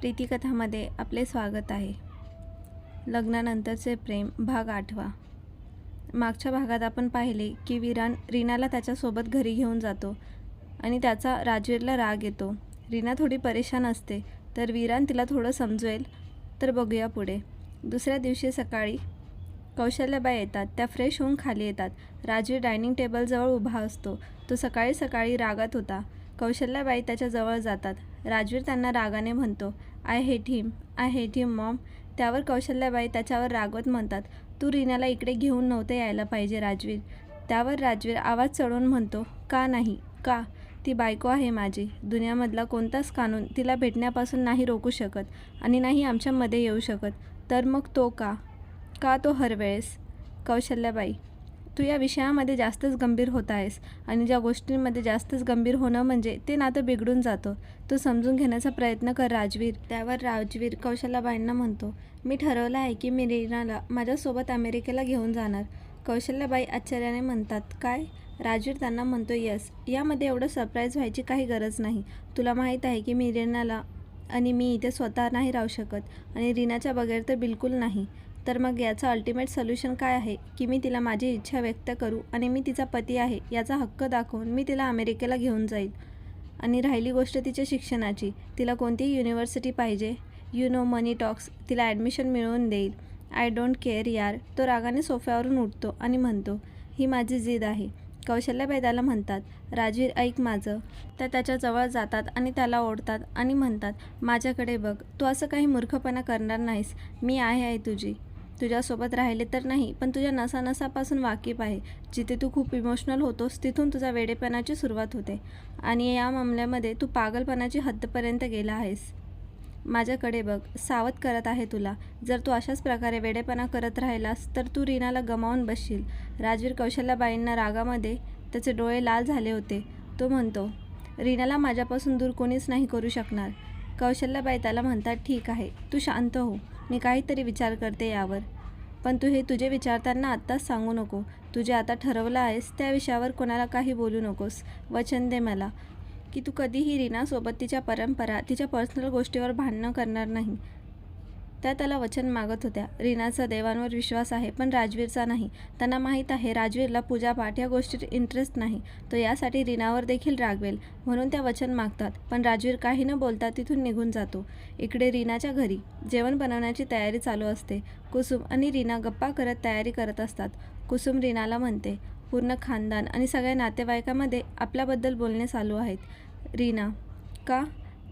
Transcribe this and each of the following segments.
प्रीतिकथामध्ये आपले स्वागत आहे. लग्नानंतरचे प्रेम भाग आठवा. मागच्या भागात आपण पाहिले की विरान रीनाला त्याच्यासोबत घरी घेऊन जातो आणि त्याचा राजवीरला राग येतो. रीना थोडी परेशान असते तर विरान तिला थोडं समजवेल. तर बघूया पुढे. दुसऱ्या दिवशी सकाळी कौशल्याबाई येतात त्या फ्रेश होऊन खाली येतात. राजवीर डायनिंग टेबलजवळ उभा असतो. तो सकाळी सकाळी रागात होता. कौशल्याबाई त्याच्याजवळ जातात. राजवीर त्यांना रागाने म्हणतो I hate him I hate him mom. त्यावर कौशल्याबाई त्याच्यावर रागवत म्हणतात तू रीनाला इकडे घेऊन नव्हते यायला पाहिजे राजवीर. त्यावर राजवीर आवाज चढवून म्हणतो का नाही का? ती बायको आहे माझी. दुनियामधला कोणताच कानून तिला भेटण्यापासून नाही रोखू शकत आणि नाही आमच्यामध्ये येऊ शकत. तर मग तो का? का तो हरवेळेस कौशल्याबाई तू या विषयामध्ये जास्तच गंभीर होत आहेस आणि ज्या गोष्टींमध्ये जास्तच गंभीर होणं म्हणजे ते नातं बिघडून जातं. तू समजून घेण्याचा प्रयत्न कर राजवीर. त्यावर राजवीर कौशल्याबाईंना म्हणतो मी ठरवलं आहे की मी रीनाला माझ्यासोबत अमेरिकेला घेऊन जाणार. कौशल्याबाई आश्चर्याने म्हणतात काय? राजवीर त्यांना म्हणतो यस. यामध्ये एवढं सरप्राईज व्हायची काही गरज नाही. तुला माहीत आहे की मी रीनाला आणि मी इथे स्वतः नाही राहू शकत आणि रीनाच्या बगैर तर बिलकुल नाही. तर मग याचं अल्टिमेट सोल्युशन काय आहे? की मी तिला माझी इच्छा व्यक्त करू आणि मी तिचा पती आहे याचा हक्क दाखवून मी तिला अमेरिकेला घेऊन जाईल. आणि राहिली गोष्ट तिच्या शिक्षणाची. तिला कोणतीही युनिव्हर्सिटी पाहिजे. यु नो मनी टॉक्स तिला ॲडमिशन मिळवून देईल. आय डोंट केअर यार. तो रागाने सोफ्यावरून उठतो आणि म्हणतो ही माझी जिद आहे. कौशल्याबाई त्याला म्हणतात राजवीर ऐक माझं. त्या त्याच्याजवळ जातात आणि त्याला ओढतात आणि म्हणतात माझ्याकडे बघ तू असं काही मूर्खपणा करणार नाहीस. मी आहे आहे तुझी. तुझ्यासोबत राहिले तर नाही पण तुझ्या नसानसापासून वाकीफ आहे. जिथे तू खूप इमोशनल होतोस तिथून तुझा वेडेपणाची सुरुवात होते. आणि या मामल्यामध्ये तू पागलपणाची हद्दपर्यंत गेला आहेस. माझ्याकडे बघ सावध करत आहे तुला. जर तू अशाच प्रकारे वेडेपणा करत राहिलास तर तू रीनाला गमावून बसशील. राजवीर कौशल्याबाईंना रागामध्ये त्याचे डोळे लाल झाले होते. तो म्हणतो रीनाला माझ्यापासून दूर कोणीच नाही करू शकणार. कौशल्याबाई त्याला म्हणतात ठीक आहे तू शांत हो. मी काहीतरी विचार करते यावर. पण तू हे तुझे विचार त्यांना आत्ताच सांगू नको. तुझे आता ठरवलं आहेस त्या विषयावर कोणाला काही बोलू नकोस. वचन दे मला की तू कधीही रीनासोबत तिच्या परंपरा तिच्या पर्सनल गोष्टीवर भांडणं करणार नाही. त्या त्याला वचन मागत होत्या. रीनाचा देवांवर विश्वास आहे पण राजवीरचा नाही. त्यांना माहीत आहे राजवीरला पूजापाठ या गोष्टीत इंटरेस्ट नाही. तो यासाठी रीनावर देखील रागवेल म्हणून त्या वचन मागतात. पण राजवीर काही न बोलता तिथून निघून जातो. इकडे रीनाच्या घरी. जेवण बनवण्याची तयारी चालू असते. कुसुम आणि रीना गप्पा करत तयारी करत असतात. कुसुम रीनाला म्हणते पूर्ण खानदान आणि सगळ्या नातेवाईकामध्ये आपल्याबद्दल बोलणे चालू आहेत. रीना का?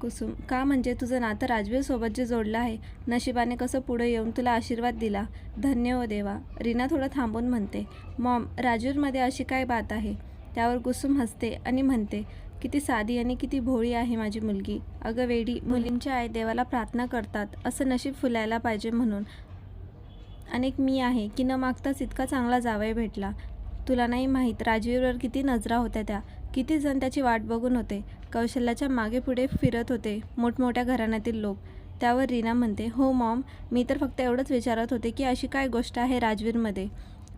कुसुम का म्हणजे तुझं नातं राजवीरसोबत जे जोडलं आहे नशिबाने कसं पुढे येऊन तुला आशीर्वाद दिला? धन्य हो देवा. रीना थोडं थांबून म्हणते मॉम राजवीरमध्ये अशी काय बात आहे? त्यावर कुसुम हसते आणि म्हणते किती साधी आणि किती भोळी आहे माझी मुलगी. अगं वेडी मुलींच्या आई देवाला प्रार्थना करतात असं नशीब फुलायला पाहिजे म्हणून. अनेक मी आहे की न मागताच इतका चांगला जावय भेटला. तुला नाही माहीत राजवीरवर किती नजरा होत्या त्या. किती जण त्याची वाट बघून होते. कौशल्याच्या मागे पुढे फिरत होते मोठमोठ्या घराण्यातील लोक. त्यावर रीना म्हणते हो मॉम मी तर फक्त एवढंच विचारत होते की अशी काय गोष्ट आहे राजवीरमध्ये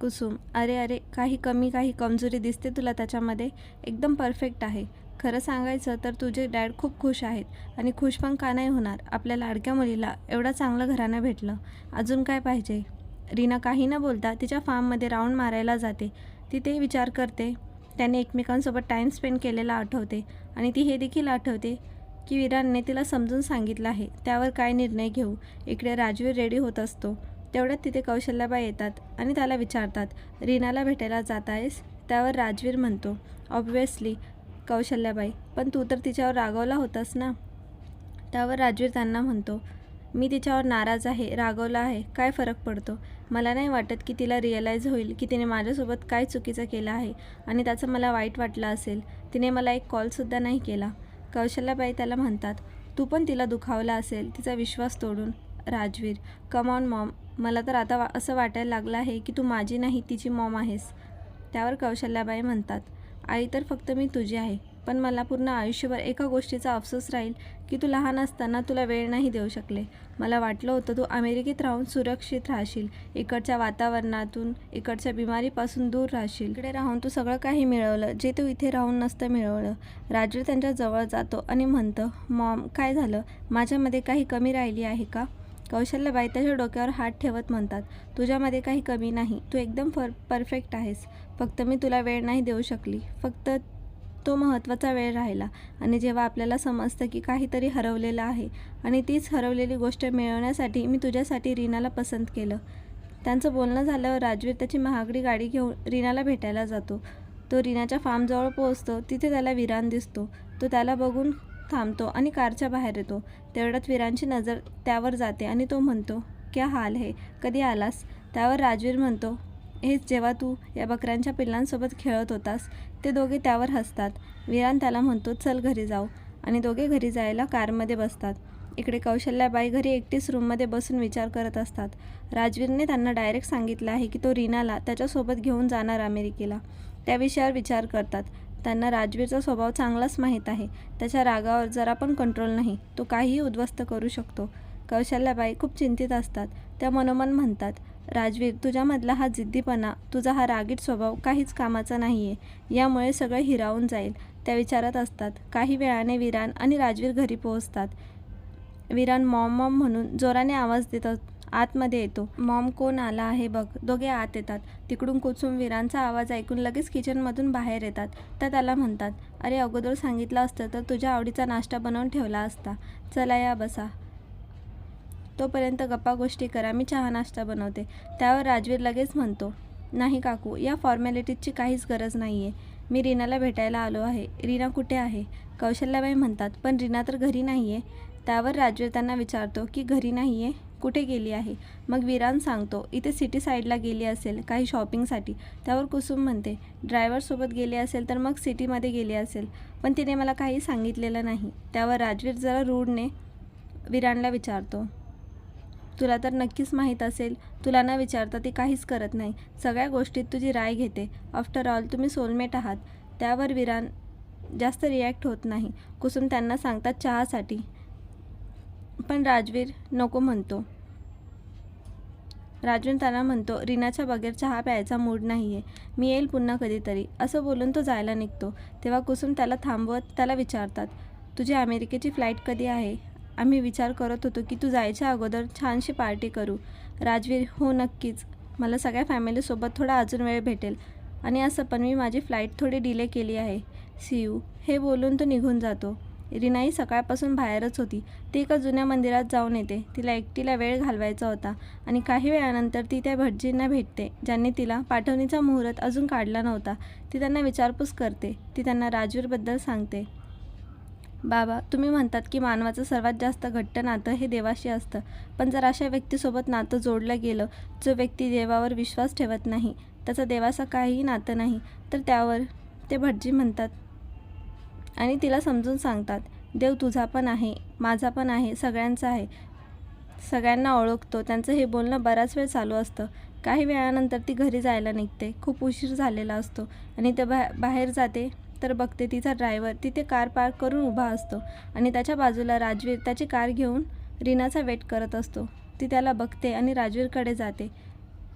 कुसुम अरे अरे काही कमी काही कमजोरी दिसते तुला त्याच्यामध्ये? एकदम परफेक्ट आहे. खरं सांगायचं तर तुझे डॅड खूप खुश आहेत आणि खुश पण का नाही होणार? आपल्या लाडक्या मुलीला एवढा चांगलं घराणं भेटलं. अजून काय पाहिजे रीना काही न बोलता तिच्या फार्ममध्ये राऊंड मारायला जाते. ती ते विचार करते. त्याने एकमेकांसोबत टाईम स्पेंड केलेला आठवते. आणि ती हे देखील आठवते की विरानने तिला समजून सांगितलं आहे. त्यावर काय निर्णय घेऊ? इकडे राजवीर रेडी होत असतो. तेवढ्यात तिथे कौशल्याबाई येतात आणि त्याला विचारतात रीनाला भेटायला जात आहेस? त्यावर राजवीर म्हणतो ऑब्व्हियसली कौशल्याबाई पण तू तर तिच्यावर रागवला होतास ना? त्यावर राजवीर त्यांना म्हणतो मी तिच्यावर नाराज आहे रागवला आहे. काय फरक पडतो? मला नाही वाटत की तिला रिअलाईज होईल की तिने माझ्यासोबत काय चुकीचं केलं आहे आणि त्याचं मला वाईट वाटलं असेल. तिने मला एक कॉलसुद्धा नाही केला. कौशल्याबाई त्याला म्हणतात तू पण तिला दुखावला असेल तिचा विश्वास तोडून. राजवीर कम ऑन मॉम मला तर आता वा असं वाटायला लागलं आहे की तू माझी नाही तिची मॉम आहेस. त्यावर कौशल्याबाई म्हणतात आई तर फक्त मी तुझी आहे. पण मला पूर्ण आयुष्यभर एका गोष्टीचा अफसोस राहील की तू लहान असताना तुला वेळ नाही देऊ शकले. मला वाटलं होतं तू अमेरिकेत राहून सुरक्षित राहशील. इकडच्या वातावरणातून इकडच्या बिमारीपासून दूर राहशील. इकडे राहून तू सगळं काही मिळवलं जे तू इथे राहून नसतं मिळवलं. राजू त्यांच्या जवळ जातो आणि म्हणतं मॉम काय झालं? माझ्यामध्ये काही कमी राहिली आहे का? कौशल्याबाई त्याच्या डोक्यावर हात ठेवत म्हणतात तुझ्यामध्ये काही कमी नाही. तू एकदम फर परफेक्ट आहेस. फक्त मी तुला वेळ नाही देऊ शकली. फक्त तो महत्त्वाचा वेळ राहिला. आणि जेव्हा आपल्याला समजतं की काहीतरी हरवलेलं आहे आणि तीच हरवलेली गोष्ट मिळवण्यासाठी मी तुझ्यासाठी रीनाला पसंत केलं. त्यांचं बोलणं झाल्यावर राजवीर त्याची महागडी गाडी घेऊन रीनाला भेटायला जातो. तो रीनाच्या फार्मजवळ पोहोचतो. तिथे त्याला विरान दिसतो. तो त्याला बघून थांबतो आणि कारच्या बाहेर येतो. तेवढ्यात विरांची नजर त्यावर जाते आणि तो म्हणतो क्या हाल है? कधी आलास? त्यावर राजवीर म्हणतो हेच जेव्हा तू या बकऱ्यांच्या पिल्लांसोबत खेळत होतास ते दोघे त्यावर हसतात. विरान त्याला म्हणतो चल घरी जाऊ. आणि दोघे घरी जायला कारमध्ये बसतात. इकडे कौशल्याबाई घरी एकटीच रूममध्ये बसून विचार करत असतात. राजवीरने त्यांना डायरेक्ट सांगितलं आहे की तो रीनाला त्याच्यासोबत घेऊन जाणार अमेरिकेला. त्या विषयावर विचार करतात. त्यांना राजवीरचा स्वभाव चांगलाच माहीत आहे. त्याच्या रागावर जरा पण कंट्रोल नाही. तो काहीही उद्ध्वस्त करू शकतो. कौशल्याबाई खूप चिंतित असतात. त्या मनोमन म्हणतात राजवीर तुझ्यामधला हा जिद्दीपणा तुझा हा रागीट स्वभाव काहीच कामाचा नाही आहे यामुळे सगळं हिरावून जाईल. त्या विचारात असतात. काही वेळाने विरान आणि राजवीर घरी पोहोचतात. विरान मॉम मॉम म्हणून जोराने आवाज देतात आतमध्ये येतो. मॉम कोण आला आहे बघ. दोघे आत येतात. तिकडून कुचूम विरांचा आवाज ऐकून लगेच किचनमधून बाहेर येतात. तर त्याला म्हणतात अरे अगोदर सांगितलं असतं तर तुझ्या आवडीचा नाश्ता बनवून ठेवला असता. चला या बसा. तोपर्यंत गप्पा गोष्टी करा मी चहा नाश्ता बनवते. त्यावर राजवीर लगेच म्हणतो नाही काकू या फॉर्मॅलिटीजची काहीच गरज नाही आहे मी रीनाला भेटायला आलो आहे. रीना कुठे आहे? कौशल्याबाई म्हणतात पण रीना तर घरी नाही आहे त्यावर राजवीर त्यांना विचारतो की घरी नाही आहे कुठे गेली आहे? मग विरान सांगतो इथे सिटी साईडला गेली असेल काही शॉपिंगसाठी त्यावर कुसुम म्हणते ड्रायव्हरसोबत गेली असेल तर मग सिटीमध्ये गेली असेल पण तिने मला काही सांगितलेलं नाही. त्यावर राजवीर जरा रूडने विरानला विचारतो तुला तर नक्कीच माहीत असेल. तुला न विचारता ती काहीच करत नाही. सगळ्या गोष्टीत तुझी राय घेते. आफ्टर ऑल तुम्ही सोलमेट आहात. त्यावर विरान जास्त रिॲक्ट होत नाही. कुसुम त्यांना सांगतात चहासाठी. पण राजवीर नको म्हणतो. राजवीर त्यांना म्हणतो रीनाच्या बगैर चहा प्यायचा मूड नाही आहे मी येईल पुन्हा कधीतरी. असं बोलून तो जायला निघतो. तेव्हा कुसुम त्याला थांबवत त्याला विचारतात तुझी अमेरिकेची फ्लाईट कधी आहे? आम्ही विचार करत होतो की तू जायच्या अगोदर छानशी पार्टी करू. राजवीर हो नक्कीच. मला सगळ्या फॅमिलीसोबत थोडा अजून वेळ भेटेल. आणि असं पण मी माझी फ्लाईट थोडी डिले केली आहे. सी यू हे बोलून तो निघून जातो. रीनाई सकाळपासून बाहेरच होती. ती एका जुन्या मंदिरात जाऊन येते. तिला एकटीला वेळ घालवायचा होता. आणि काही वेळानंतर ती त्या भटजींना भेटते ज्यांनी तिला पाठवणीचा मुहूर्त अजून काढला नव्हता. ती त्यांना विचारपूस करते. ती त्यांना राजवीरबद्दल सांगते. बाबा तुम्ही म्हणतात की मानवाचं सर्वात जास्त घट्ट नातं हे देवाशी असतं. पण जर अशा व्यक्तीसोबत नातं जोडलं गेलं जो व्यक्ती देवावर विश्वास ठेवत नाही त्याचं देवाचं काहीही नातं नाही तर त्यावर ते भटजी म्हणतात. आणि तिला समजून सांगतात देव तुझा पण आहे माझा पण आहे सगळ्यांचा आहे. सगळ्यांना ओळखतो त्यांचं हे बोलणं बराच वेळ चालू असतं. काही वेळानंतर ती घरी जायला निघते खूप उशीर झालेला असतो आणि ते बा बाहेर जाते. तर बघते तिचा ड्रायव्हर तिथे कार पार्क करून उभा असतो आणि त्याच्या बाजूला राजवीर त्याची कार घेऊन रीनाचा वेट करत असतो. ती त्याला बघते आणि राजवीरकडे जाते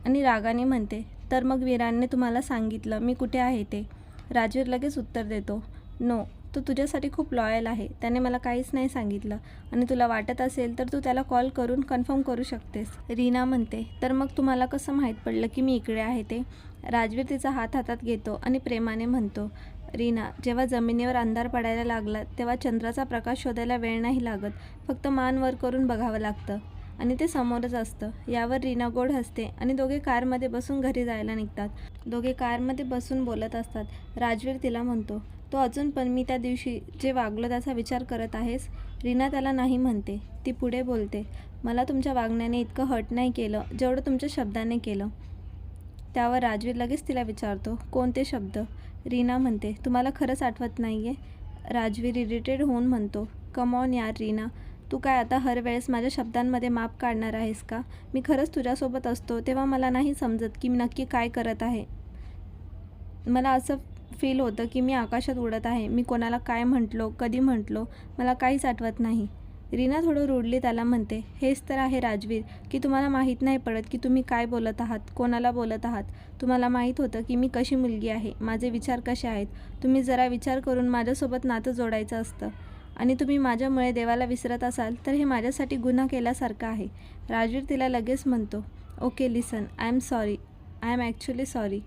आणि रागाने म्हणते तर मग वीरांनी तुम्हाला सांगितलं मी कुठे आहे ते? राजवीर लगेच उत्तर देतो नो तो तुझ्यासाठी खूप लॉयल आहे. त्याने मला काहीच नाही सांगितलं आणि तुला वाटत असेल तर तू त्याला कॉल करून कन्फर्म करू शकतेस. रीना म्हणते तर मग तुम्हाला कसं माहीत पडलं की मी इकडे आहे ते? राजवीर तिचा हात हातात घेतो आणि प्रेमाने म्हणतो रीना जेव्हा जमिनीवर अंधार पडायला लागला तेव्हा चंद्राचा प्रकाश शोधायला वेळ नाही लागत. फक्त मान वर करून बघावं लागतं. आणि ते समोरच असतं. यावर रीना गोड हसते आणि दोघे कारमध्ये बसून घरी जायला निघतात. दोघे कारमध्ये बसून बोलत असतात. राजवीर तिला म्हणतो तो अजून पण मी त्या दिवशी जे वागलो त्याचा विचार करत आहेस? रीना त्याला नाही म्हणते. ती पुढे बोलते मला तुमच्या वागण्याने इतकं हट नाही केलं जेवढं तुमच्या शब्दाने केलं. त्यावर राजवीर लगेच तिला विचारतो कोणते शब्द? रीना म्हणते तुम्हाला खरंच आठवत नाही आहे राजवीर इरिटेड होऊन म्हणतो कमॉन यार रीना तू काय आता हर वेळेस माझ्या शब्दांमध्ये माप काढणार आहेस का? मी खरंच तुझ्यासोबत असतो तेव्हा मला नाही समजत की मी नक्की काय करत आहे. मला असं फील होतं की मी आकाशात उडत आहे. मी कोणाला काय म्हटलो कधी म्हटलो मला काहीच आठवत नाही. रीना थोडं रुडली त्याला म्हणते हेच तर आहे राजवीर की तुम्हाला माहीत नाही पडत की तुम्ही काय बोलत आहात कोणाला बोलत आहात. तुम्हाला माहीत होतं की मी कशी मुलगी आहे माझे विचार कसे आहेत. तुम्ही जरा विचार करून माझ्यासोबत नातं जोडायचं असतं. आणि तुम्ही माझ्यामुळे देवाला विसरत असाल तर हे माझ्यासाठी गुन्हा केल्यासारखं आहे. राजवीर तिला लगेच म्हणतो okay listen I am sorry I am actually sorry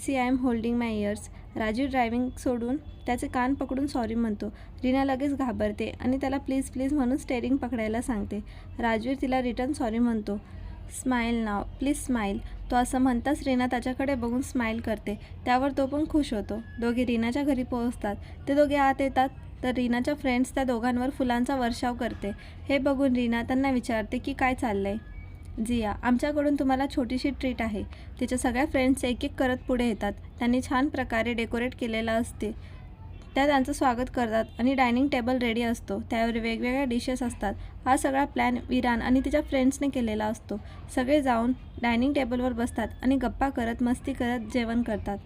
see I am holding my ears Raju driving सोडून त्याचे कान पकडून सॉरी म्हणतो. रीना लगेच घाबरते आणि त्याला प्लीज प्लीज म्हणून स्टेरिंग पकडायला सांगते. राजवीर तिला रिटर्न सॉरी म्हणतो. स्माईल नाव प्लीज स्माईल तो असं म्हणताच रीना त्याच्याकडे बघून स्माईल करते. त्यावर तो पण खुश होतो. दोघे रीनाच्या घरी पोहोचतात. ते दोघे आत येतात. तर रीनाच्या फ्रेंड्स त्या दोघांवर फुलांचा वर्षाव करते. हे बघून रीना त्यांना विचारते की काय चाललंय? जिया आमच्याकडून तुम्हाला छोटीशी ट्रीट आहे. तिच्या सगळ्या फ्रेंड्स एक एक करत पुढे येतात. त्यांनी छान प्रकारे डेकोरेट केलेलं असते. त्या त्यांचं स्वागत करतात आणि डायनिंग टेबल रेडी असतो. त्यावर वेगवेगळ्या डिशेस असतात. हा सगळा प्लॅन विरान आणि तिच्या फ्रेंड्सने केलेला असतो. सगळे जाऊन डायनिंग टेबलवर बसतात आणि गप्पा करत मस्ती करत जेवण करतात.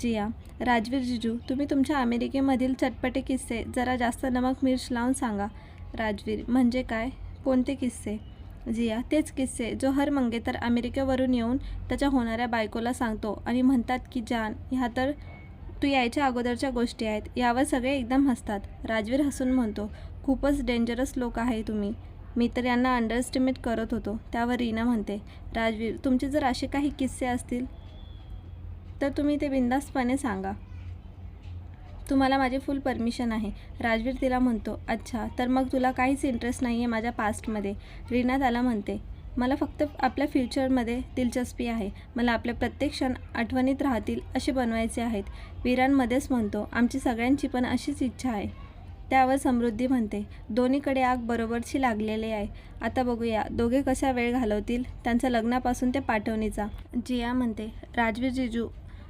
जिया राजवीर जिजू तुम्ही तुमच्या अमेरिकेमधील चटपटे किस्से जरा जास्त नमक मिर्च लावून सांगा. राजवीर म्हणजे काय? कोणते किस्से? जिया तेच किस्से. जो हर मंगेतर अमेरिकेवरून येऊन त्याच्या होणाऱ्या बायकोला सांगतो आणि म्हणतात की जान ह्या तर तू यायच्या अगोदरच्या गोष्टी आहेत. यावर सगळे एकदम हसतात. राजवीर हसून म्हणतो खूपच डेंजरस लोक आहे तुम्ही. मी तर यांना अंडरस्टिमेट करत होतो. त्यावर रीना म्हणते राजवीर तुमचे जर असे काही किस्से असतील तर तुम्ही ते बिंदास्तपणे सांगा. तुम्हाला माझी फुल परमिशन आहे. राजवीर तिला म्हणतो अच्छा तर मग तुला काहीच इंटरेस्ट नाही आहे माझ्या पास्टमध्ये रीना त्याला म्हणते मला फक्त आपल्या फ्युचरमध्ये दिलचस्पी आहे. मला आपले प्रत्येक क्षण आठवणीत राहतील असे बनवायचे आहेत. वीरांमध्येच म्हणतो आमची सगळ्यांची पण अशीच इच्छा आहे. त्यावर समृद्धी म्हणते दोन्हीकडे आग बरोबरची लागलेली आहे. आता बघूया दोघे कशा वेळ घालवतील? त्यांचा लग्नापासून ते पाठवणीचा. जिया म्हणते राजवीर जिजू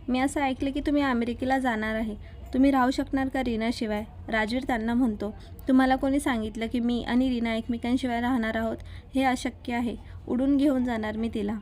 मी असं ऐकलं की तुम्ही अमेरिकेला जाणार आहे. तुम्ही राहू शकणार का रीनाशिवाय राजवीर त्यांना म्हणतो तुम्हाला कोणी सांगितलं की मी आणि रीना एकमेकांशिवाय राहणार आहोत? हे अशक्य आहे. उडून घेऊन जाणार मी तिला.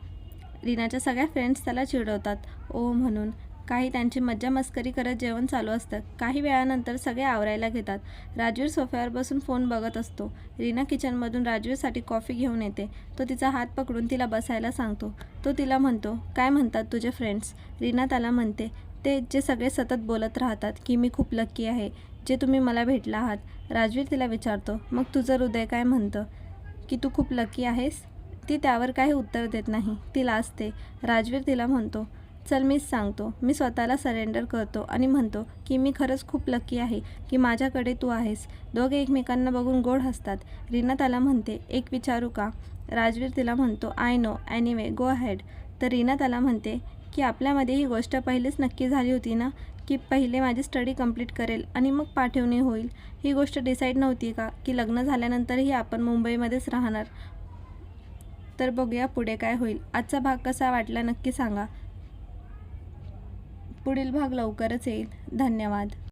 रीनाच्या सगळ्या फ्रेंड्स त्याला चिडवतात. ओ म्हणून. काही त्यांची मज्जा मस्करी करत जेवण चालू असतं. काही वेळानंतर सगळे आवरायला घेतात. राजवीर सोफ्यावर बसून फोन बघत असतो. रीना किचनमधून राजवीरसाठी कॉफी घेऊन येते. तो तिचा हात पकडून तिला बसायला सांगतो. तो तिला म्हणतो काय म्हणतात तुझे फ्रेंड्स रीना त्याला म्हणते ते जे सगळे सतत बोलत राहतात की मी खूप लक्की आहे जे तुम्ही मला भेटला आहात. राजवीर तिला विचारतो मग तुझं हृदय काय म्हणतं? की तू खूप लकी आहेस? ती त्यावर काही उत्तर देत नाही. ती लाजते राजवीर तिला म्हणतो चल मीच सांगतो. मी स्वतःला सरेंडर करतो आणि म्हणतो की मी खरंच खूप लकी आहे की माझ्याकडे तू आहेस. दोघे एकमेकांना बघून गोड हसतात. रीना त्याला म्हणते एक विचारू का? राजवीर तिला म्हणतो I know anyway go ahead तर रीना त्याला म्हणते की आपल्यामध्ये ही गोष्ट पहिलेच नक्की झाली होती ना की पहिले माझी स्टडी कंप्लीट करेल आणि मग पाठवणी होईल. ही गोष्ट डिसाईड नव्हती का की लग्न झाल्यानंतरही आपण मुंबईमध्येच राहणार? तर बघूया पुढे काय होईल. आजचा भाग कसा वाटला नक्की सांगा. पुढील भाग लवकरच येईल. धन्यवाद.